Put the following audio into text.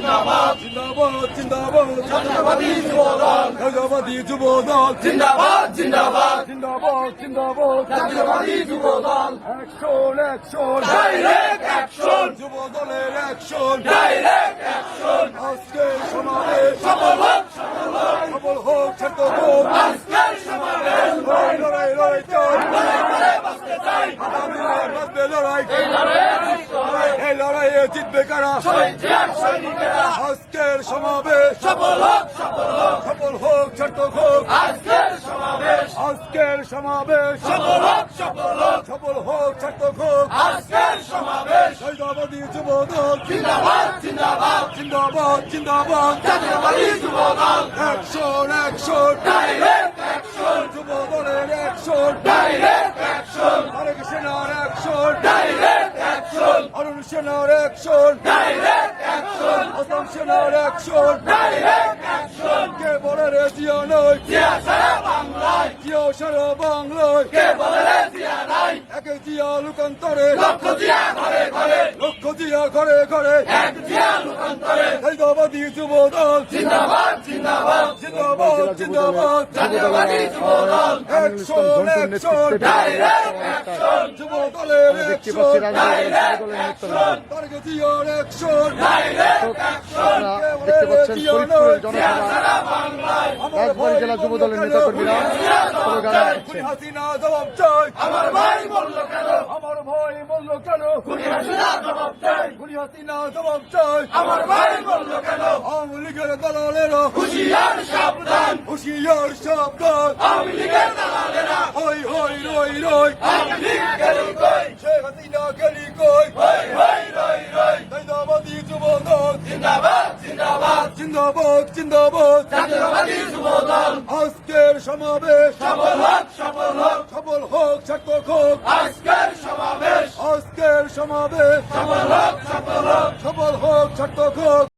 জিন্দাবাদ। জিন্দাবাদ জিন্দাবাদ। জাতীয়বাদী যুবদল। জাতীয়বাদী যুবদল। জিন্দাবাদ জিন্দাবাদ। জিন্দাবাদ জিন্দাবাদ। Jatiyobadi Jubodal. Action action direct action যুবদলের অ্যাকশন ডাইরেক্ট অ্যাকশন আজকে সমাবেশ। সফল হোক। সফল হোক ছাত্র হোক। আজকের সমাবেশ লড়াই লড়াই লড়াই চাই। করে বাঁচতে চাই। বাঁচবে লড়াই লড়াইয়ে এই লড়াইয়ে জিতবে কারা? আজকের সমাবেশ। সফল হোক সফল হোক। সফল হোক আজকের সমাবেশ। আজকের সমাবেশ সফল হোক সফল হোক। সফল হোক ছাত্র হোক আজকের সমাবেশ জাতীয়বাদী যুবদল। জিন্দাবাদ জিন্দাবাদ। জিন্দাবাদ জিন্দাবাদ Jatiyobadi Jubodal action action direct action যুবদলের অ্যাকশন ডাইরেক্ট অ্যাকশন আরেক সেনার অ্যাকশন ডাইরেক্ট অরুণ সেনার অ্যাকশন ডাইরেক্ট অ্যাকশন আসাম সেনার অ্যাকশন ডাইরেক্ট অ্যাকশন কে বলে রে জিয়া নয় জিয়া সারা বাংলায় জিয়া সারা বাংলায় কে বলে রে জিয়া নাই একে জিয়া লোকান্তরে লক্ষ জিয়া ঘরে ঘরে জিয়া ঘরে ঘরে। এক জিয়া হায়দ্রাবাদী যুবদল। জিন্দাবাদ জিন্দাবাদ। জিন্দাবাদ জিন্দাবাদ। Jatiyobadi Jubodal. Action action direct action যুবদলের দেখতে অ্যাকশন রাজনৈতিক দলের তারকে জিয়ার অ্যাকশন ডাইরেক্ট অ্যাকশন দেখতে পাচ্ছেন ফরিদপুরের জনসভা। রাজবাড়ী জেলা যুব দলের নেতাকর্মীরা স্লোগান দিচ্ছেন হাসিনা জবাব চাই আমার ভাই বলল কেন? আমার ভাই বলল কেন? হাসিনা জবাব চাই খুনি হাসিনা জবাব চাই আমার ভাই বলল কেন? আওয়ামী লীগের দালালেরা। হুশিয়ার সাবধান। হুশিয়ার সাবধান। আওয়ামী লীগের দালালেরা। হই হই রই রই। আওয়ামী লীগ গেলি কই? শেখ হাসিনা গেলি কই? হই হই রই রই। হায়দ্রাবাদী যুবদল। জিন্দাবাদ জিন্দাবাদ। জিন্দাবাদ জিন্দাবাদ। জাতীয়বাদী যুবদল। আজকের সমাবেশ। সফল হোক সফল হোক। সফল হোক ছাত্র হোক। আজকের সমাবেশ সফল হোক সফল হোক সফল হোক